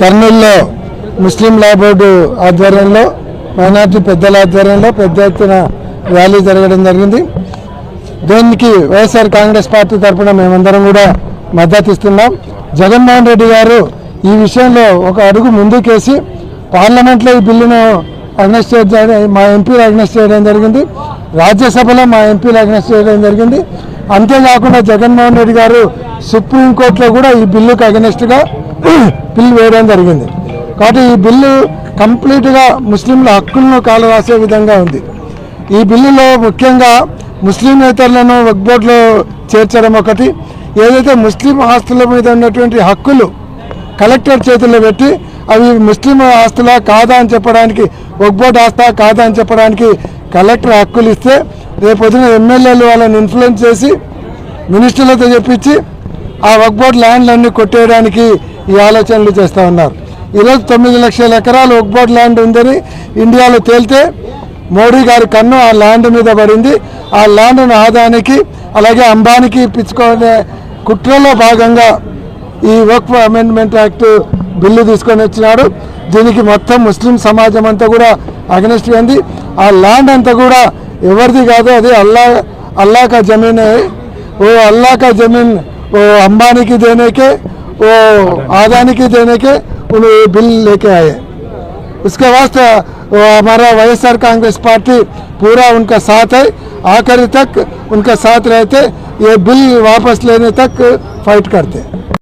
కర్నూలులో ముస్లిం లా బోర్డు ఆధ్వర్యంలో మైనార్టీ పెద్దల ఆధ్వర్యంలో పెద్ద ఎత్తున ర్యాలీ జరగడం జరిగింది. దీనికి వైఎస్ఆర్ కాంగ్రెస్ పార్టీ తరఫున మేమందరం కూడా మద్దతు ఇస్తున్నాం. జగన్మోహన్ రెడ్డి గారు ఈ విషయంలో ఒక అడుగు ముందుకేసి పార్లమెంట్లో ఈ బిల్లును అగ్నెస్ట్ చేయడం మా ఎంపీలు అగ్నెస్ట్ చేయడం జరిగింది. రాజ్యసభలో మా ఎంపీలు అగ్నెస్ట్ చేయడం జరిగింది. అంతేకాకుండా జగన్మోహన్ రెడ్డి గారు సుప్రీంకోర్టులో కూడా ఈ బిల్లుకు అగనెస్ట్గా బిల్లు వేయడం జరిగింది. కాబట్టి ఈ బిల్లు కంప్లీట్గా ముస్లింల హక్కులను కాలరాసే విధంగా ఉంది. ఈ బిల్లులో ముఖ్యంగా ముస్లింయేతరులను వక్ బోర్డులో చేర్చడం ఒకటి ఏదైతే ముస్లిం ఆస్తుల మీద ఉన్నటువంటి హక్కులు కలెక్టర్ చేతుల్లో పెట్టి అవి ముస్లిం ఆస్తులా కాదా అని చెప్పడానికి వక్ బోర్డు ఆస్తా కాదా అని చెప్పడానికి కలెక్టర్ హక్కులు ఇస్తే రేపు ఎమ్మెల్యేలు వాళ్ళని ఇన్ఫ్లుయెన్స్ చేసి మినిస్టర్లతో చెప్పించి ఆ వక్ ల్యాండ్లన్నీ కొట్టేయడానికి ఈ ఆలోచనలు చేస్తూ ఉన్నారు. ఈరోజు తొమ్మిది లక్షల ఎకరాలు ఒక్బోట్ ల్యాండ్ ఉందని ఇండియాలో తేలితే మోడీ గారి కన్ను ఆ ల్యాండ్ మీద పడింది. ఆ ల్యాండ్ను ఆదానికి అలాగే అంబానికి పిచ్చుకునే కుట్రలో భాగంగా ఈ వర్క్ అమెండ్మెంట్ యాక్ట్ బిల్లు తీసుకొని వచ్చినాడు. దీనికి మొత్తం ముస్లిం సమాజం అంతా కూడా అగ్నెస్ట్ అయింది. ఆ ల్యాండ్ అంతా కూడా ఎవరిది కాదు అది అల్లా అల్లాక జమీన్. ఓ అల్లాక జమీన్ ఓ అంబానీకి దేనికే? वो आदानी की देने के उन्होंने बिल लेके आए। उसके वास्ते हमारा वाईएसआर कांग्रेस पार्टी पूरा उनका साथ है। आखिर तक उनका साथ रहते, ये बिल वापस लेने तक फाइट करते।